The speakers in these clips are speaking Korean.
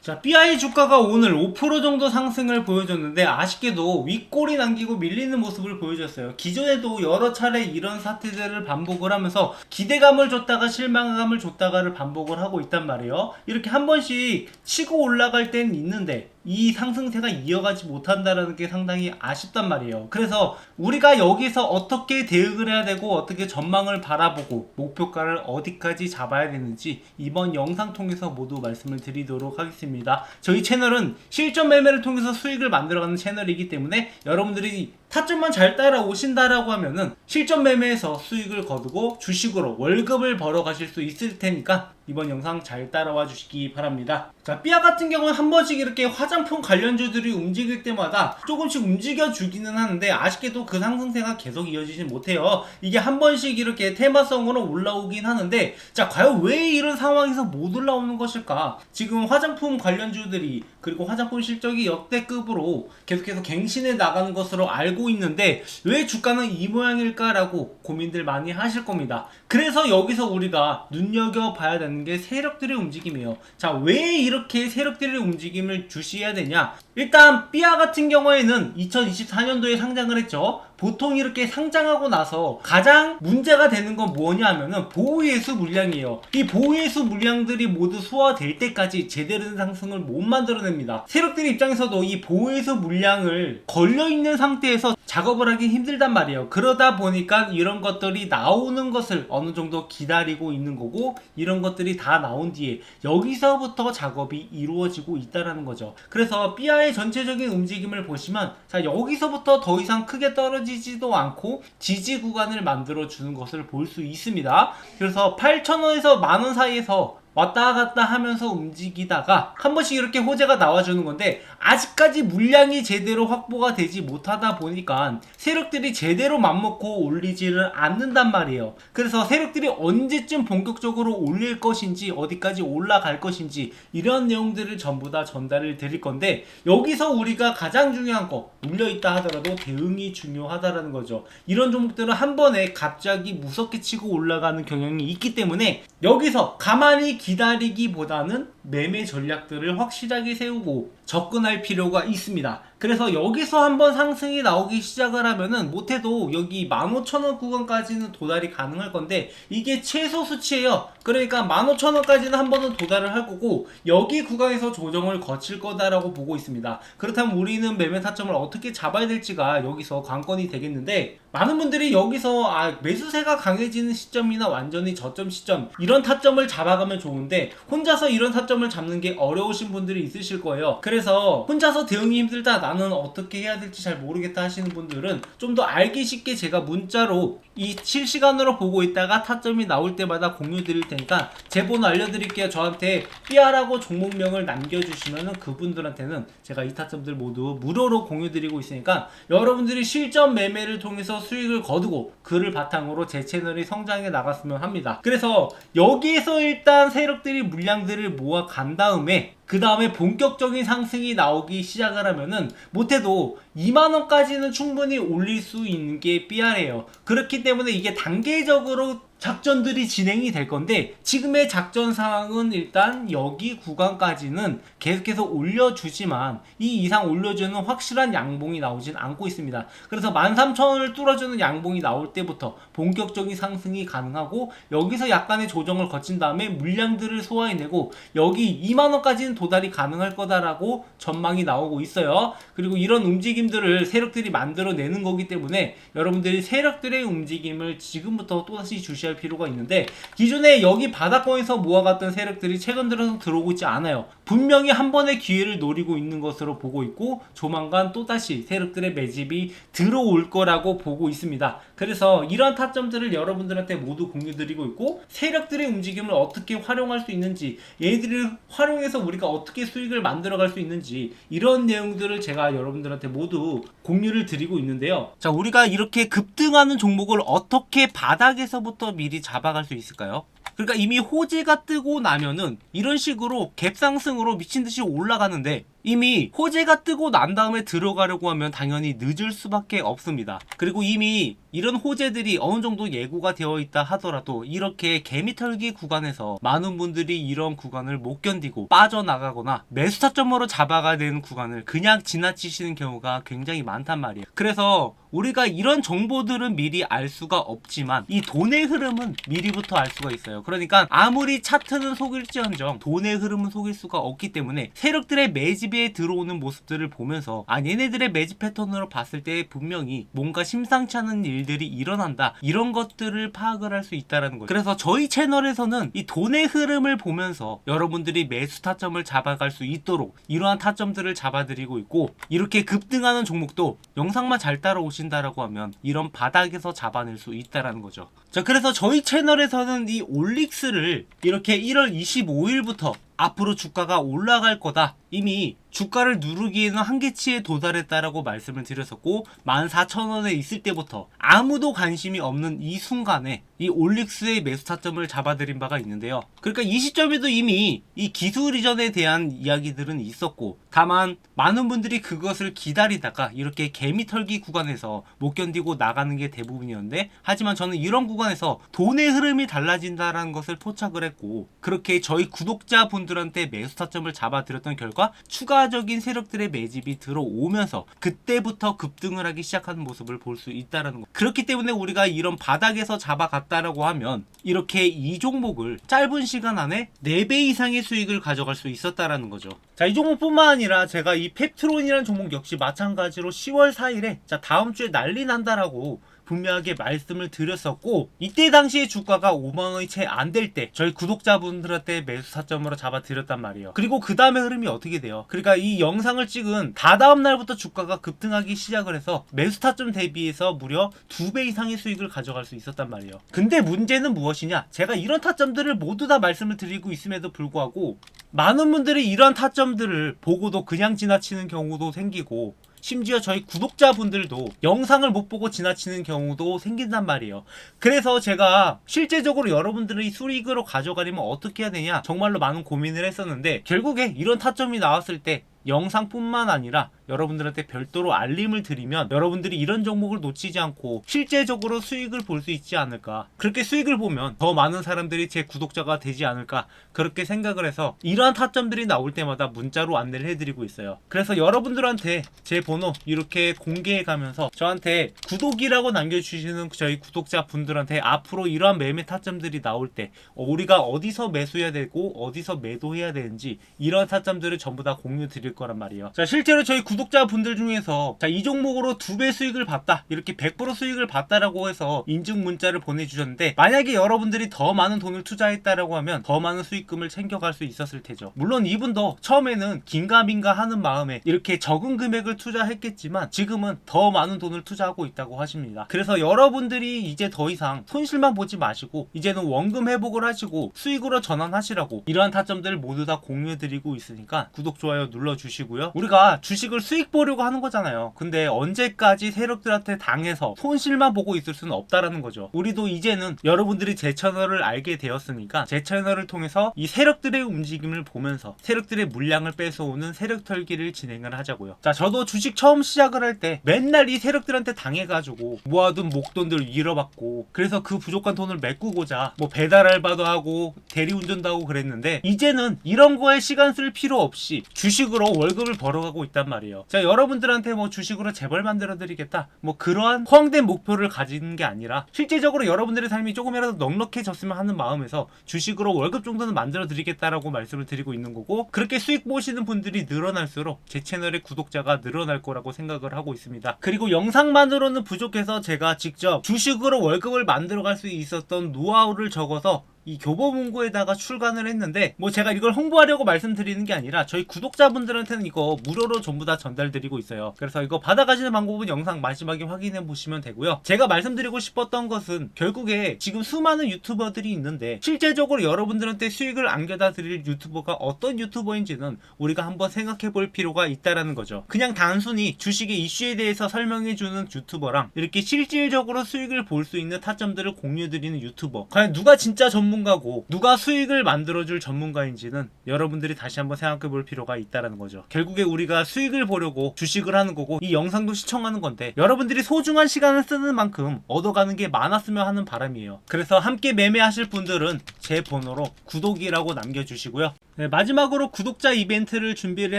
자, BI 주가가 오늘 5% 정도 상승을 보여줬는데 아쉽게도 윗골이 남기고 밀리는 모습을 보여줬어요. 기존에도 여러 차례 이런 사태들을 반복을 하면서 기대감을 줬다가 실망감을 줬다가를 반복을 하고 있단 말이에요. 이렇게 한 번씩 치고 올라갈 땐 있는데 이 상승세가 이어가지 못한다는 게 상당히 아쉽단 말이에요. 그래서 우리가 여기서 어떻게 대응을 해야 되고 어떻게 전망을 바라보고 목표가를 어디까지 잡아야 되는지 이번 영상 통해서 모두 말씀을 드리도록 하겠습니다. 저희 채널은 실전 매매를 통해서 수익을 만들어가는 채널이기 때문에 여러분들이 타점만 잘 따라오신다라고 하면은 실전 매매에서 수익을 거두고 주식으로 월급을 벌어 가실 수 있을 테니까 이번 영상 잘 따라와 주시기 바랍니다. 자, 삐아 같은 경우는 한 번씩 이렇게 화장품 관련주들이 움직일 때마다 조금씩 움직여 주기는 하는데 아쉽게도 그 상승세가 계속 이어지진 못해요. 이게 한 번씩 이렇게 테마성으로 올라오긴 하는데 자, 과연 왜 이런 상황에서 못 올라오는 것일까? 지금 화장품 관련주들이 그리고 화장품 실적이 역대급으로 계속해서 갱신해 나가는 것으로 알고 있는데 왜 주가는 이 모양일까라고 고민들 많이 하실 겁니다. 그래서 여기서 우리가 눈여겨봐야 되는 게 세력들의 움직임이에요. 자, 왜 이렇게 세력들의 움직임을 주시해야 되냐? 일단 삐아 같은 경우에는 2024년도에 상장을 했죠. 보통 이렇게 상장하고 나서 가장 문제가 되는 건 뭐냐 하면은 보호예수 물량이에요. 이 보호예수 물량들이 모두 소화될 때까지 제대로 된 상승을 못 만들어냅니다. 세력들 입장에서도 이 보호예수 물량을 걸려있는 상태에서 작업을 하기 힘들단 말이에요. 그러다 보니까 이런 것들이 나오는 것을 어느 정도 기다리고 있는 거고 이런 것들이 다 나온 뒤에 여기서부터 작업이 이루어지고 있다라는 거죠. 그래서 삐아의 전체적인 움직임을 보시면 자 여기서부터 더 이상 크게 떨어지지도 않고 지지 구간을 만들어 주는 것을 볼 수 있습니다. 그래서 8,000원에서 만원 사이에서 왔다 갔다 하면서 움직이다가 한 번씩 이렇게 호재가 나와주는 건데 아직까지 물량이 제대로 확보가 되지 못하다 보니까 세력들이 제대로 맘먹고 올리지를 않는단 말이에요. 그래서 세력들이 언제쯤 본격적으로 올릴 것인지 어디까지 올라갈 것인지 이런 내용들을 전부 다 전달을 드릴 건데 여기서 우리가 가장 중요한 거 물려있다 하더라도 대응이 중요하다라는 거죠. 이런 종목들은 한 번에 갑자기 무섭게 치고 올라가는 경향이 있기 때문에 여기서 가만히 기 다리기보다는 매매 전략들을 확실하게 세우고 접근할 필요가 있습니다. 그래서 여기서 한번 상승이 나오기 시작을 하면은 못해도 여기 15,000원 구간까지는 도달이 가능할 건데 이게 최소 수치예요. 그러니까 15,000원까지는 한 번은 도달을 할 거고 여기 구간에서 조정을 거칠 거다라고 보고 있습니다. 그렇다면 우리는 매매 타점을 어떻게 잡아야 될지가 여기서 관건이 되겠는데 많은 분들이 여기서 아, 매수세가 강해지는 시점이나 완전히 저점 시점 이런 타점을 잡아가면 좋은데 혼자서 이런 타점 을 잡는 게 어려우신 분들이 있으실 거예요. 그래서 혼자서 대응이 힘들다 나는 어떻게 해야 될지 잘 모르겠다 하시는 분들은 좀 더 알기 쉽게 제가 문자로 이 실시간으로 보고 있다가 타점이 나올 때마다 공유 드릴 테니까 제 번호 알려드릴게요. 저한테 삐아라고 종목명을 남겨주시면은 그분들한테는 제가 이 타점들 모두 무료로 공유 드리고 있으니까 여러분들이 실전 매매를 통해서 수익을 거두고 그를 바탕으로 제 채널이 성장해 나갔으면 합니다. 그래서 여기에서 일단 세력들이 물량들을 모아 간 다음에 그 다음에 본격적인 상승이 나오기 시작을 하면은 못해도 2만원까지는 충분히 올릴 수 있는 게 삐아래요. 그렇기 때문에 이게 단계적으로 작전들이 진행이 될 건데 지금의 작전 상황은 일단 여기 구간까지는 계속해서 올려주지만 이 이상 올려주는 확실한 양봉이 나오진 않고 있습니다. 그래서 13,000원을 뚫어주는 양봉이 나올 때부터 본격적인 상승이 가능하고 여기서 약간의 조정을 거친 다음에 물량들을 소화해내고 여기 2만원까지는 도달이 가능할 거다라고 전망이 나오고 있어요. 그리고 이런 움직임들을 세력들이 만들어내는 거기 때문에 여러분들이 세력들의 움직임을 지금부터 또다시 주 시할 필요가 있는데 기존에 여기 바닥권에서 모아갔던 세력들이 최근 들어서 들어오고 있지 않아요. 분명히 한 번의 기회를 노리고 있는 것으로 보고 있고 조만간 또다시 세력들의 매집이 들어올 거라고 보고 있습니다. 그래서 이런 타점들을 여러분들한테 모두 공유드리고 있고 세력들의 움직임을 어떻게 활용할 수 있는지 얘들을 활용해서 우리가 어떻게 수익을 만들어갈 수 있는지 이런 내용들을 제가 여러분들한테 모두 공유를 드리고 있는데요. 자, 우리가 이렇게 급등하는 종목을 어떻게 바닥에서부터 미리 잡아갈 수 있을까요? 그러니까 이미 호재가 뜨고 나면은 이런 식으로 갭상승으로 미친 듯이 올라가는데 이미 호재가 뜨고 난 다음에 들어가려고 하면 당연히 늦을 수밖에 없습니다. 그리고 이미 이런 호재들이 어느 정도 예고가 되어 있다 하더라도 이렇게 개미털기 구간에서 많은 분들이 이런 구간을 못 견디고 빠져나가거나 매수 타점으로 잡아가야 되는 구간을 그냥 지나치시는 경우가 굉장히 많단 말이에요. 그래서 우리가 이런 정보들은 미리 알 수가 없지만 이 돈의 흐름은 미리부터 알 수가 있어요. 그러니까 아무리 차트는 속일지언정 돈의 흐름은 속일 수가 없기 때문에 세력들의 매집 에 들어오는 모습들을 보면서 아 얘네들의 매집 패턴으로 봤을 때 분명히 뭔가 심상치 않은 일들이 일어난다 이런 것들을 파악을 할 수 있다라는 거죠. 그래서 저희 채널에서는 이 돈의 흐름을 보면서 여러분들이 매수 타점을 잡아갈 수 있도록 이러한 타점들을 잡아드리고 있고 이렇게 급등하는 종목도 영상만 잘 따라오신다라고 하면 이런 바닥에서 잡아낼 수 있다라는 거죠. 자 그래서 저희 채널에서는 이 올릭스를 이렇게 1월 25일부터 앞으로 주가가 올라갈 거다. 이미 주가를 누르기에는 한계치에 도달했다라고 말씀을 드렸었고 14,000원에 있을 때부터 아무도 관심이 없는 이 순간에 이 올릭스의 매수 타점을 잡아드린 바가 있는데요. 그러니까 이 시점에도 이미 이 기술 이전에 대한 이야기들은 있었고 다만 많은 분들이 그것을 기다리다가 이렇게 개미 털기 구간에서 못 견디고 나가는 게 대부분이었는데 하지만 저는 이런 구간에서 돈의 흐름이 달라진다라는 것을 포착을 했고 그렇게 저희 구독자분들 한테 매수 타점을 잡아드렸던 결과 추가적인 세력들의 매집이 들어오면서 그때부터 급등을 하기 시작하는 모습을 볼 수 있다라는 거. 그렇기 때문에 우리가 이런 바닥에서 잡아갔다라고 하면 이렇게 이 종목을 짧은 시간 안에 4배 이상의 수익을 가져갈 수 있었다라는 거죠. 자, 이 종목뿐만 아니라 제가 이 펩트론이라는 종목 역시 마찬가지로 10월 4일에 자, 다음 주에 난리 난다라고 분명하게 말씀을 드렸었고 이때 당시에 주가가 5만 원이 채 안 될 때 저희 구독자분들한테 매수 타점으로 잡아드렸단 말이에요. 그리고 그 다음에 흐름이 어떻게 돼요? 그러니까 이 영상을 찍은 다다음 날부터 주가가 급등하기 시작을 해서 매수 타점 대비해서 무려 2배 이상의 수익을 가져갈 수 있었단 말이에요. 근데 문제는 무엇이냐? 제가 이런 타점들을 모두 다 말씀을 드리고 있음에도 불구하고 많은 분들이 이런 타점들을 보고도 그냥 지나치는 경우도 생기고 심지어 저희 구독자분들도 영상을 못 보고 지나치는 경우도 생긴단 말이에요. 그래서 제가 실제적으로 여러분들이 수익으로 가져가려면 어떻게 해야 되냐 정말로 많은 고민을 했었는데 결국에 이런 타점이 나왔을 때 영상뿐만 아니라 여러분들한테 별도로 알림을 드리면 여러분들이 이런 종목을 놓치지 않고 실제적으로 수익을 볼 수 있지 않을까. 그렇게 수익을 보면 더 많은 사람들이 제 구독자가 되지 않을까 그렇게 생각을 해서 이러한 타점들이 나올 때마다 문자로 안내를 해드리고 있어요. 그래서 여러분들한테 제 번호 이렇게 공개해 가면서 저한테 구독이라고 남겨주시는 저희 구독자 분들한테 앞으로 이러한 매매 타점들이 나올 때 어, 우리가 어디서 매수해야 되고 어디서 매도해야 되는지 이런 타점들을 전부 다 공유 드릴 거란 말이에요. 자 실제로 저희 구독자분들 중에서 자 이 종목으로 두 배 수익을 봤다. 이렇게 100% 수익을 봤다라고 해서 인증 문자를 보내주셨는데 만약에 여러분들이 더 많은 돈을 투자했다라고 하면 더 많은 수익금을 챙겨갈 수 있었을 테죠. 물론 이분도 처음에는 긴가민가 하는 마음에 이렇게 적은 금액을 투자했겠지만 지금은 더 많은 돈을 투자하고 있다고 하십니다. 그래서 여러분들이 이제 더 이상 손실만 보지 마시고 이제는 원금 회복을 하시고 수익으로 전환하시라고 이러한 타점들을 모두 다 공유해드리고 있으니까 구독 좋아요 눌러주 시고요. 우리가 주식을 수익 보려고 하는 거잖아요. 근데 언제까지 세력들한테 당해서 손실만 보고 있을 수는 없다라는 거죠. 우리도 이제는 여러분들이 제 채널을 알게 되었으니까 제 채널을 통해서 이 세력들의 움직임을 보면서 세력들의 물량을 뺏어오는 세력 털기를 진행을 하자고요. 자 저도 주식 처음 시작을 할 때 맨날 이 세력들한테 당해가지고 모아둔 목돈들 잃어받고 그래서 그 부족한 돈을 메꾸고자 뭐 배달 알바도 하고 대리운전도 하고 그랬는데 이제는 이런 거에 시간 쓸 필요 없이 주식으로 월급을 벌어가고 있단 말이에요. 자 여러분들한테 뭐 주식으로 재벌 만들어 드리겠다. 뭐 그러한 허황된 목표를 가지는 게 아니라 실제적으로 여러분들의 삶이 조금이라도 넉넉해졌으면 하는 마음에서 주식으로 월급 정도는 만들어 드리겠다라고 말씀을 드리고 있는 거고 그렇게 수익 보시는 분들이 늘어날수록 제 채널의 구독자가 늘어날 거라고 생각을 하고 있습니다. 그리고 영상만으로는 부족해서 제가 직접 주식으로 월급을 만들어 갈 수 있었던 노하우를 적어서 이 교보문고에다가 출간을 했는데 뭐 제가 이걸 홍보하려고 말씀드리는 게 아니라 저희 구독자분들한테는 이거 무료로 전부 다 전달드리고 있어요. 그래서 이거 받아가시는 방법은 영상 마지막에 확인해 보시면 되고요. 제가 말씀드리고 싶었던 것은 결국에 지금 수많은 유튜버들이 있는데 실제적으로 여러분들한테 수익을 안겨다 드릴 유튜버가 어떤 유튜버인지는 우리가 한번 생각해 볼 필요가 있다라는 거죠. 그냥 단순히 주식의 이슈에 대해서 설명해 주는 유튜버랑 이렇게 실질적으로 수익을 볼 수 있는 타점들을 공유 드리는 유튜버. 과연 누가 진짜 전문 전문가고 누가 수익을 만들어줄 전문가인지는 여러분들이 다시 한번 생각해 볼 필요가 있다라는 거죠. 결국에 우리가 수익을 보려고 주식을 하는 거고 이 영상도 시청하는 건데 여러분들이 소중한 시간을 쓰는 만큼 얻어가는 게 많았으면 하는 바람이에요. 그래서 함께 매매하실 분들은 제 번호로 구독이라고 남겨주시고요. 네, 마지막으로 구독자 이벤트를 준비를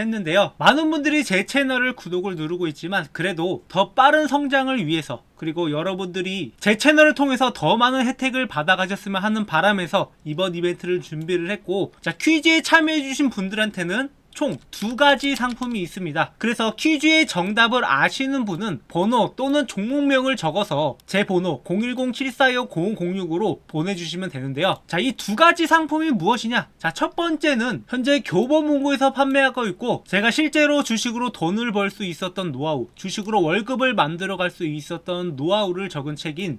했는데요. 많은 분들이 제 채널을 구독을 누르고 있지만 그래도 더 빠른 성장을 위해서 그리고 여러분들이 제 채널을 통해서 더 많은 혜택을 받아가셨으면 하는 바람에 서 이번 이벤트를 준비를 했고 자 퀴즈에 참여해주신 분들한테는 총두 가지 상품이 있습니다. 그래서 퀴즈의 정답을 아시는 분은 번호 또는 종목명을 적어서 제 번호 010-742-0006으로 보내주시면 되는데요. 자, 이 두 가지 상품이 무엇이냐? 자, 첫 번째는 현재 교보문고에서 판매하고 있고 제가 실제로 주식으로 돈을 벌 수 있었던 노하우, 주식으로 월급을 만들어 갈 수 있었던 노하우를 적은 책인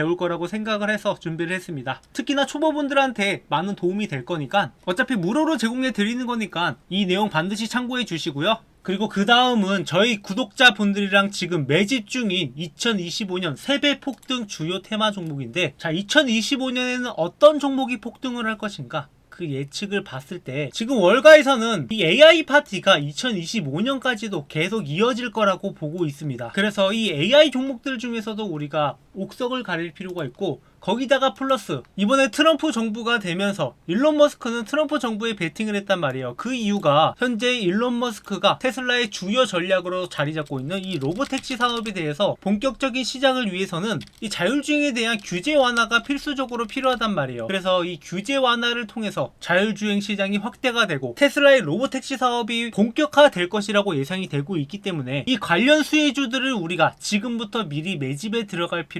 배울 거라고 생각을 해서 준비를 했습니다. 특히나 초보분들한테 많은 도움이 될 거니까 어차피 무료로 제공해 드리는 거니까 이 내용 반드시 참고해 주시고요. 그리고 그 다음은 저희 구독자분들이랑 지금 매집 중인 2025년 세배 폭등 주요 테마 종목인데 자 2025년에는 어떤 종목이 폭등을 할 것인가 그 예측을 봤을 때 지금 월가에서는 이 AI 파티가 2025년까지도 계속 이어질 거라고 보고 있습니다. 그래서 이 AI 종목들 중에서도 우리가 옥석을 가릴 필요가 있고 거기다가 플러스 이번에 트럼프 정부가 되면서 일론 머스크는 트럼프 정부에 베팅을 했단 말이에요. 그 이유가 현재 일론 머스크가 테슬라의 주요 전략으로 자리 잡고 있는 이 로보택시 사업에 대해서 본격적인 시장을 위해서는 이 자율주행에 대한 규제 완화가 필수적으로 필요하단 말이에요. 그래서 이 규제 완화를 통해서 자율주행 시장이 확대가 되고 테슬라의 로보택시 사업이 본격화될 것이라고 예상이 되고 있기 때문에 이 관련 수혜주들을 우리가 지금부터 미리 매집에 들어갈 필요